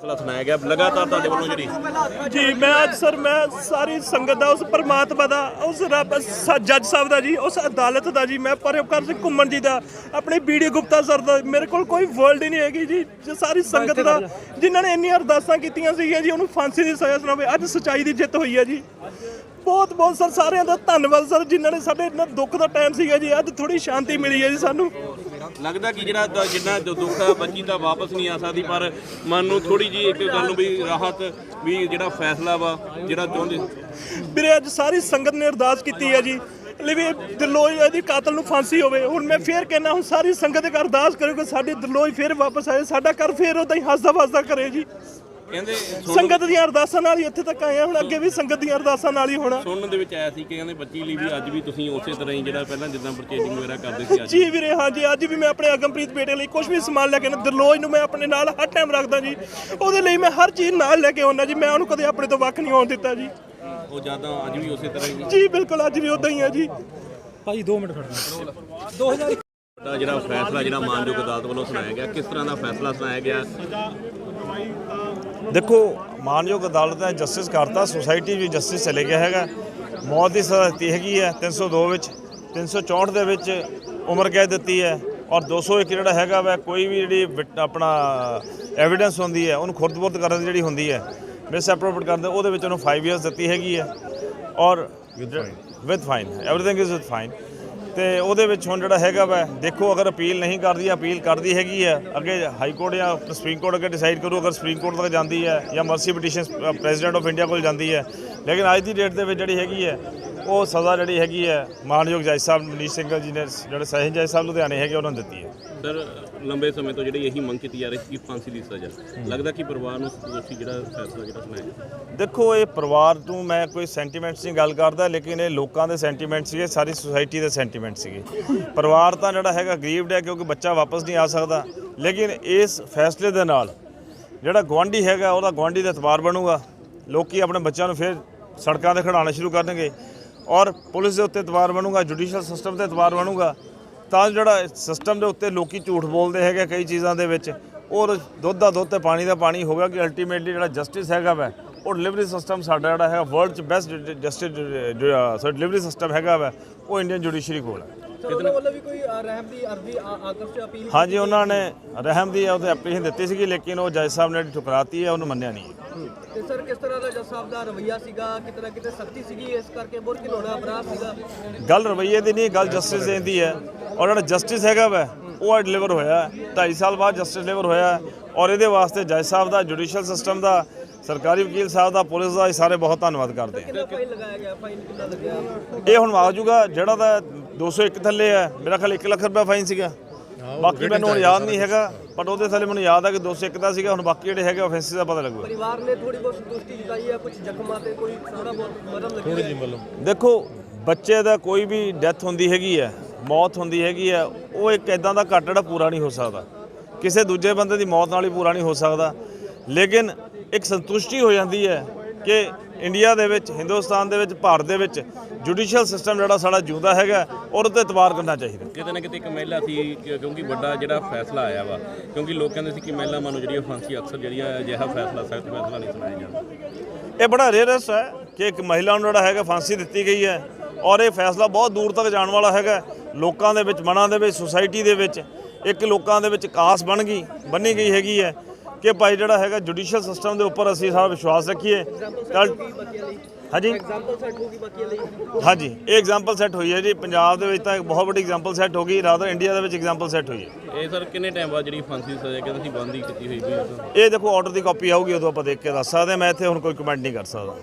ਫੈਸਲਾ ਸੁਣਾਇਆ ਗਿਆ। ਲਗਾਤਾਰ ਤੁਹਾਡੇ ਵੱਲੋਂ ਜਿਹੜੀ ਜੀ, ਮੈਂ ਅੱਜ ਸਰ, ਮੈਂ ਸਾਰੀ ਸੰਗਤ ਦਾ, ਉਸ ਪਰਮਾਤਮਾ ਦਾ, ਉਸ ਰੱਬ, ਸ- ਜੱਜ ਸਾਹਿਬ ਦਾ ਜੀ, ਉਸ ਅਦਾਲਤ ਦਾ ਜੀ, ਮੈਂ ਪਰਉਪਕਾਰ ਸਿੰਘ ਘੁੰਮਣ ਜੀ ਦਾ, ਆਪਣੇ ਬੀਡੀ ਗੁਪਤਾ ਸਰ ਦਾ, ਮੇਰੇ ਕੋਲ ਕੋਈ ਵਰਲਡ ਹੀ ਨਹੀਂ ਹੈਗੀ ਜੀ, ਜੋ ਸਾਰੀ ਸੰਗਤ ਦਾ, ਜਿਨ੍ਹਾਂ ਨੇ ਇੰਨੀਆਂ ਅਰਦਾਸਾਂ ਕੀਤੀਆਂ ਸੀਗੀਆਂ ਜੀ, ਉਹਨੂੰ ਫਾਂਸੀ ਦੀ ਸਜ਼ਾ ਸੁਣਾਵੇ ਅੱਜ ਸਚਾਈ ਦੀ ਜਿੱਤ ਹੋਈ ਹੈ ਜੀ। ਬਹੁਤ ਬਹੁਤ ਸਰ, ਸਾਰਿਆਂ ਦਾ ਧੰਨਵਾਦ ਸਰ, ਜਿਨ੍ਹਾਂ ਨੇ ਸਾਡੇ ਇੰਨਾ ਦੁੱਖ ਦਾ ਟਾਈਮ ਸੀਗਾ ਜੀ, ਅੱਜ ਥੋੜੀ ਸ਼ਾਂਤੀ ਮਿਲੀ ਹੈ ਜੀ ਸਾਨੂੰ। ਲੱਗਦਾ ਕਿ ਜਿਹੜਾ ਦ- ਜਿੰਨਾ ਦੁ- ਦੁੱਖ ਆ, ਬੱਚੀ ਤਾਂ ਵਾਪਸ ਨਹੀਂ ਆ ਸਕਦੀ, ਪਰ ਮਨ ਨੂੰ ਥੋੜੀ ਜੀ ਇੱਕ ਗੱਲ ਨੂੰ ਵੀ ਰਾਹਤ ਵੀ ਜਿਹੜਾ ਫੈਸਲਾ ਵਾ, ਜਿਹੜਾ ਚਾਹੁੰਦੇ ਵੀਰੇ, ਅੱਜ ਸਾਰੀ ਸੰਗਤ ਨੇ ਅਰਦਾਸ ਕੀਤੀ ਹੈ ਜੀ। ਲਈ ਵੀ ਦਿਲੋਈ ਇਹਦੀ ਕਾਤਲ ਨੂੰ ਫਾਂਸੀ ਹੋਵੇ। ਹੁਣ ਮੈਂ ਫੇਰ ਕਹਿਣਾ ਹੁਣ ਸਾਰੀ ਸੰਗਤ ਇੱਕ ਅਰਦਾਸ ਕਰੋ ਕਿ ਸਾਡੀ ਦਿਲੋਈ ਫੇਰ ਵਾਪਸ ਆਏ, ਸਾਡਾ ਘਰ ਫੇਰ ਉਦਾਂ ਹੀ ਹੱਸਦਾ ਵਸਦਾ ਕਰੇ ਜੀ। ਕਹਿੰਦੇ ਸੰਗਤ ਦੀਆਂ ਅਰਦਾਸਾਂ ਨਾਲ ਹੀ ਇੱਥੇ ਤੱਕ ਆਏ ਹੁਣ ਅੱਗੇ ਵੀ ਸੰਗਤ ਦੀਆਂ ਅਰਦਾਸਾਂ ਨਾਲ ਹੀ ਹੋਣਾ। ਸੁਣਨ ਦੇ ਵਿੱਚ ਆਇਆ ਸੀ ਕਿ ਕਹਿੰਦੇ ਬੱਚੀ ਲਈ ਵੀ ਅੱਜ ਵੀ ਤੁਸੀਂ ਉਸੇ ਤਰ੍ਹਾਂ ਹੀ ਜਿਹੜਾ ਪਹਿਲਾਂ ਜਿੱਦਾਂ ਪਰਚੇਜਿੰਗ ਵਗੈਰਾ ਕਰਦੇ ਸੀ ਅੱਜ ਜੀ ਵੀਰੇ ਹਾਂ ਜੀ ਅੱਜ ਵੀ ਮੈਂ ਆਪਣੇ ਅਗਮਪ੍ਰੀਤ ਬੇਟੇ ਲਈ ਕੁਝ ਵੀ ਸਮਾਨ ਲੈ ਕੇ ਆਉਣਾ ਦਿਲੋਈ ਨੂੰ ਮੈਂ ਆਪਣੇ ਨਾਲ ਹਰ ਟਾਈਮ ਰੱਖਦਾ ਜੀ। ਉਹਦੇ ਲਈ ਮੈਂ ਹਰ ਚੀਜ਼ ਨਾਲ ਲੈ ਕੇ ਆਉਣਾ ਜੀ ਮੈਂ ਉਹਨੂੰ ਕਦੇ ਆਪਣੇ ਤੋਂ ਵੱਖ ਨਹੀਂ ਹੋਣ ਦਿੱਤਾ ਜੀ। ਉਹ ਜ਼ਿਆਦਾ ਅੱਜ ਵੀ ਉਸੇ ਤਰ੍ਹਾਂ ਹੀ ਜੀ ਬਿਲਕੁਲ ਅੱਜ ਵੀ ਉਦਾਂ ਹੀ ਆ ਜੀ। ਭਾਜੀ 2 ਮਿੰਟ ਖੜਨਾ ਵੱਡਾ ਜਿਹੜਾ ਫੈਸਲਾ ਜਿਹੜਾ ਮਾਨਯੋਗ ਅਦਾਲਤ ਵੱਲੋਂ ਸੁਣਾਇਆ ਗਿਆ ਕਿਸ ਤਰ੍ਹਾਂ ਦਾ ਫੈਸਲਾ ਸੁਣਾਇਆ ਗਿਆ? ਦੇਖੋ ਮਾਨਯੋਗ ਅਦਾਲਤ ਨੇ ਜਸਟਿਸ ਕਰਤਾ ਸੁਸਾਇਟੀ ਵੀ ਜਸਟਿਸ ਚਲੇ ਗਿਆ ਹੈਗਾ। ਮੌਤ ਦੀ ਸਜ਼ਾ ਦਿੱਤੀ ਹੈਗੀ ਹੈ 302 ਵਿੱਚ 364 ਦੇ ਵਿੱਚ ਉਮਰ ਕੈਦ ਦਿੱਤੀ ਹੈ ਔਰ 201 ਜਿਹੜਾ ਹੈਗਾ ਵਾ ਕੋਈ ਵੀ ਜਿਹੜੀ ਆਪਣਾ ਐਵੀਡੈਂਸ ਹੁੰਦੀ ਹੈ ਉਹਨੂੰ ਖੁਰਦਬੁਰਦ ਕਰਨ ਦੀ ਜਿਹੜੀ ਹੁੰਦੀ ਹੈ ਮਿਸ ਐਪਰੋਪਰੀਏਟ ਕਰਦੇ ਉਹਦੇ ਵਿੱਚ ਉਹਨੂੰ 5 ਇਅਰਸ ਦਿੱਤੀ ਹੈਗੀ ਹੈ ਔਰ with fine everything is with fine ਤੇ ਉਹਦੇ ਵਿੱਚ ਹੁਣ ਜਿਹੜਾ ਹੈਗਾ ਵਾ, ਦੇਖੋ ਅਗਰ ਅਪੀਲ ਨਹੀਂ ਕਰਦੀ, ਅਪੀਲ ਕਰਦੀ ਹੈਗੀ ਹੈ ਅੱਗੇ ਹਾਈ ਕੋਰਟ ਜਾਂ ਸੁਪਰੀਮ ਕੋਰਟ ਅੱਗੇ ਡਿਸਾਈਡ ਕਰੂ, ਅਗਰ ਸੁਪਰੀਮ ਕੋਰਟ ਤੱਕ ਜਾਂਦੀ ਹੈ ਜਾਂ mercy petition president of India ਕੋਲ ਜਾਂਦੀ ਹੈ ਲੇਕਿਨ ਅੱਜ ਦੀ ਡੇਟ ਦੇ ਵਿੱਚ ਜਿਹੜੀ ਹੈਗੀ ਹੈ ਉਹ ਸਜ਼ਾ ਜਿਹੜੀ ਹੈਗੀ ਹੈ ਮਾਨਯੋਗ ਜੱਜ ਸਾਹਿਬ ਮਨੀਸ਼ ਸਿੰਘ ਜੀ ਨੇ ਜਿਹੜੇ ਸਹਿਜ ਜੱਜ ਸਾਹਿਬ ਲੁਧਿਆਣੇ ਹੈਗੇ ਉਹਨਾਂ ਨੂੰ ਦਿੱਤੀ ਹੈ। ਸਰ ਲੰਬੇ ਸਮੇਂ ਤੋਂ ਜਿਹੜੀ ਇਹੀ ਮੰਗ ਕੀਤੀ ਜਾ ਰਹੀ ਸੀ ਕਿ ਫਾਂਸੀ ਦੀ ਸਜ਼ਾ। ਲੱਗਦਾ ਕਿ ਪਰਿਵਾਰ ਨੂੰ ਦੋਸ਼ੀ ਜਿਹੜਾ ਫੈਸਲਾ ਜਿਹੜਾ ਸੁਣਾਇਆ ਦੇਖੋ ਇਹ ਪਰਿਵਾਰ ਨੂੰ ਮੈਂ ਕੋਈ ਸੈਂਟੀਮੈਂਟਸ ਦੀ ਗੱਲ ਕਰਦਾ ਲੇਕਿਨ ਇਹ ਲੋਕਾਂ ਦੇ ਸੈਂਟੀਮੈਂਟ ਸੀਗੇ ਸਾਰੀ ਸੁਸਾਇਟੀ ਦੇ ਸੈਂਟੀਮੈਂਟ ਸੀਗੇ। ਪਰਿਵਾਰ ਤਾਂ ਜਿਹੜਾ ਹੈਗਾ ਗਰੀਬਡ ਹੈ ਕਿਉਂਕਿ ਬੱਚਾ ਵਾਪਸ ਨਹੀਂ ਆ ਸਕਦਾ। ਲੇਕਿਨ ਇਸ ਫੈਸਲੇ ਦੇ ਨਾਲ ਜਿਹੜਾ ਗਵਾਂਢੀ ਹੈਗਾ ਉਹਦਾ ਗਵਾਂਢੀ ਦਾ ਇਤਬਾਰ ਬਣੂਗਾ। ਲੋਕੀ ਆਪਣੇ ਬੱਚਿਆਂ ਨੂੰ ਫਿਰ ਸੜਕਾਂ ਤੇ ਖੜਾਉਣਾ ਸ਼ੁਰੂ ਕਰਨਗੇ। ਔਰ ਪੁਲਿਸ ਦੇ ਉੱਤੇ ਇਤਬਾਰ ਬਣੂਗਾ ਜੁਡੀਸ਼ੀਅਲ ਸਿਸਟਮ ਤੇ ਇਤਬਾਰ ਬਣੂਗਾ, ਤਾਂ ਜਿਹੜਾ ਸਿਸਟਮ ਦੇ ਉੱਤੇ ਲੋਕੀ ਝੂਠ ਬੋਲਦੇ ਹੈਗੇ ਕਈ ਚੀਜ਼ਾਂ ਦੇ ਵਿੱਚ ਔਰ ਦੁੱਧ ਦਾ ਦੁੱਧ ਤੇ ਪਾਣੀ ਦਾ ਪਾਣੀ ਹੋਗਾ ਕਿ ਅਲਟੀਮੇਟਲੀ ਜਿਹੜਾ ਜਸਟਿਸ ਹੈਗਾ ਵੈ, ਉਹ ਡਿਲੀਵਰੀ ਸਿਸਟਮ ਸਾਡਾ ਜਿਹੜਾ ਹੈ ਵਰਲਡ ਚ ਬੈਸਟ ਜਸਟਿਸ ਡਿਲੀਵਰੀ ਸਿਸਟਮ ਹੈਗਾ ਵਾ, ਉਹ ਇੰਡੀਅਨ ਜੁਡੀਸ਼ਰੀ ਕੋਲ ਹੈ। ਉਹਨਾਂ ਵੱਲੋਂ ਵੀ ਕੋਈ ਅ, ਰਹਿਮ ਦੀ ਅਰਜ਼ੀ ਆ- ਆਕਰਸ਼ ਅਪੀਲ ਹਾਂਜੀ ਉਹਨਾਂ ਨੇ ਰਹਿਮ ਦੀ ਉਹਦੇ ਐਪਲੀਕੇਸ਼ਨ ਦਿੱਤੀ ਸੀਗੀ ਲੇਕਿਨ ਉਹ ਜੱਜ ਸਾਹਿਬ ਨੇ ਠੁਕਰਾਤੀ ਹੈ ਉਹਨੂੰ ਮੰਨਿਆ ਨਹੀਂ। ਤੇ ਸਰ ਕਿਸ ਤਰ੍ਹਾਂ ਦਾ ਜੱਜ ਸਾਹਿਬ ਦਾ ਰਵਈਆ ਸੀਗਾ? ਕਿਤਨਾ ਕਿਤੇ ਸਖਤੀ ਸੀਗੀ ਇਸ ਕਰਕੇ ਬੁਰ ਘਿਨਾਉਣਾ ਅਪਰਾਧ ਸੀਗਾ? ਗੱਲ ਰਵਈਏ ਦੀ ਨਹੀਂ ਗੱਲ ਜਸਟਿਸ ਦੀ ਹੈ। ਔਰ ਜਿਹੜਾ ਜਸਟਿਸ ਹੈਗਾ ਵੈ ਉਹ ਡਿਲੀਵਰ ਹੋਇਆ 2.5 ਸਾਲ ਬਾਅਦ ਜਸਟਿਸ ਡਿਲੀਵਰ ਹੋਇਆ ਔਰ ਇਹਦੇ ਵਾਸਤੇ ਜੱਜ ਸਾਹਿਬ ਦਾ ਜੁਡੀਸ਼ੀਅਲ ਸਿਸਟਮ ਦਾ ਸਰਕਾਰੀ ਵਕੀਲ ਸਾਹਿਬ ਦਾ ਪੁਲਿਸ ਦਾ ਇਹ ਸਾਰੇ ਬਹੁਤ ਧੰਨਵਾਦ ਕਰਦੇ ਆ ਇਹ ਹੁਣ ਆ ਜਾਊਗਾ ਜਿਹੜਾ ਦਾ 201 ਥੱਲੇ ਹੈ ਮੇਰਾ ਖਿਆਲ 1 ਲੱਖ ਰੁਪਏ ਫਾਈਨ ਸੀਗਾ। ਬਾਕੀ ਮੈਨੂੰ ਹੁਣ ਯਾਦ ਨਹੀਂ ਹੈਗਾ ਪਰ ਉਹਦੇ ਥੱਲੇ ਮੈਨੂੰ ਯਾਦ ਹੈ ਕਿ 201 ਦਾ ਸੀਗਾ ਹੁਣ ਬਾਕੀ ਜਿਹੜੇ ਹੈਗੇ ਆਫੈਂਸਿਸ ਦਾ ਪਤਾ ਲੱਗੂਗਾ। ਪਰਿਵਾਰ ਨੇ ਥੋੜੀ ਬਹੁਤ ਸੰਤੁਸ਼ਟੀ ਜਤਾਈ ਹੈ ਕੁਝ ਜ਼ਖਮਾਂ ਤੇ ਕੋਈ ਥੋੜਾ ਬਹੁਤ ਮਰਮ ਲੱਗੀ ਥੋੜੀ ਜਿਹੀ ਦੇਖੋ ਬੱਚੇ ਦਾ ਕੋਈ ਵੀ ਡੈਥ ਹੁੰਦੀ ਹੈਗੀ ਹੈ ਮੌਤ ਹੁੰਦੀ ਹੈਗੀ ਹੈ ਉਹ ਇੱਕ ਇਦਾਂ ਦਾ ਘੱਟ ਜਿਹੜਾ ਪੂਰਾ ਨਹੀਂ ਹੋ ਸਕਦਾ। ਕਿਸੇ ਦੂਜੇ ਬੰਦੇ ਦੀ ਮੌਤ ਨਾਲ ਹੀ ਪੂਰਾ ਨਹੀਂ ਹੋ ਸਕਦਾ। ਲੇਕਿਨ ਇੱਕ ਸੰਤੁਸ਼ਟੀ ਹੋ ਜਾਂਦੀ ਹੈ ਕਿ ਇੰਡੀਆ ਦੇ ਵਿੱਚ ਹਿੰਦੁਸਤਾਨ ਦੇ ਵਿੱਚ ਭਾਰਤ ਦੇ ਵਿੱਚ ਜੁਡੀਸ਼ੀਅਲ ਸਿਸਟਮ ਜਿਹੜਾ ਸਾਡਾ ਜਿਉਂਦਾ ਹੈਗਾ ਔਰ ਉਹਤੇ ਇਤਬਾਰ ਕਰਨਾ ਚਾਹੀਦਾ। ਕਿਤੇ ਨਾ ਕਿਤੇ ਇੱਕ ਮਹਿਲਾ ਸੀ ਕਿਉਂਕਿ ਵੱਡਾ ਜਿਹੜਾ ਫੈਸਲਾ ਆਇਆ ਵਾ ਕਿਉਂਕਿ ਲੋਕ ਕਹਿੰਦੇ ਸੀ ਕਿ ਮਹਿਲਾਵਾਂ ਨੂੰ ਜਿਹੜੀ ਫਾਂਸੀ ਅਕਸਰ ਜਿਹੜੀ ਅਜਿਹਾ ਫੈਸਲਾ ਸਖਤ ਫੈਸਲਾ ਨਹੀਂ ਸੁਣਾਇਆ ਜਾਂਦਾ। ਇਹ ਬੜਾ ਰੇਅਰੈਸਟ ਹੈ ਕਿ ਇੱਕ ਮਹਿਲਾ ਨੂੰ ਜਿਹੜਾ ਹੈਗਾ ਫਾਂਸੀ ਦਿੱਤੀ ਗਈ ਹੈ ਔਰ ਇਹ ਫੈਸਲਾ ਬਹੁਤ ਦੂਰ ਤੱਕ ਜਾਣ ਵਾਲਾ ਹੈਗਾ ਲੋਕਾਂ ਦੇ ਵਿੱਚ ਮਨਾਂ ਦੇ ਵਿੱਚ ਸੁਸਾਇਟੀ ਦੇ ਵਿੱਚ ਇੱਕ ਲੋਕਾਂ ਦੇ ਵਿੱਚ ਕਾਸ ਬਣ ਗਈ ਬੰਨੀ ਗਈ ਹੈਗੀ ਹੈ। ਕਿ ਭਾਈ ਜਿਹੜਾ ਹੈਗਾ ਜੁਡੀਸ਼ੀਅਲ ਸਿਸਟਮ ਦੇ ਉੱਪਰ ਅਸੀਂ ਸਾਰਾ ਵਿਸ਼ਵਾਸ ਰੱਖੀਏ। ਹਾਂਜੀ। ਐਗਜ਼ਾਮਪਲ ਸੈੱਟ ਹੋਊਗੀ ਬਾਕੀਆਂ ਲਈ। ਹਾਂਜੀ ਇਹ ਐਗਜ਼ਾਮਪਲ ਸੈੱਟ ਹੋਈ ਹੈ ਜੀ। ਪੰਜਾਬ ਦੇ ਵਿੱਚ ਤਾਂ ਇੱਕ ਬਹੁਤ ਵੱਡੀ ਐਗਜ਼ਾਮਪਲ ਸੈੱਟ ਹੋ ਗਈ। ਰਾਦਰ ਇੰਡੀਆ ਦੇ ਵਿੱਚ ਐਗਜ਼ਾਮਪਲ ਸੈੱਟ ਹੋਈ ਹੈ। ਇਹ ਸਰ ਕਿੰਨੇ ਟਾਈਮ ਬਾਅਦ ਜਿਹੜੀ ਫਾਂਸੀ ਦੀ ਸਜ਼ਾ ਕਹਿੰਦੇ ਸੀ ਬੰਦ ਹੀ ਕੀਤੀ ਹੋਈ ਵੀ ਇਹ ਦੇਖੋ ਆਰਡਰ ਦੀ ਕਾਪੀ ਆਊਗੀ ਉਦੋਂ ਆਪਾਂ ਦੇਖ ਕੇ ਦੱਸ ਸਕਦੇ ਹਾਂ। ਮੈਂ ਇੱਥੇ ਹੁਣ ਕੋਈ ਕਮੈਂਟ ਨਹੀਂ ਕਰ ਸਕਦਾ।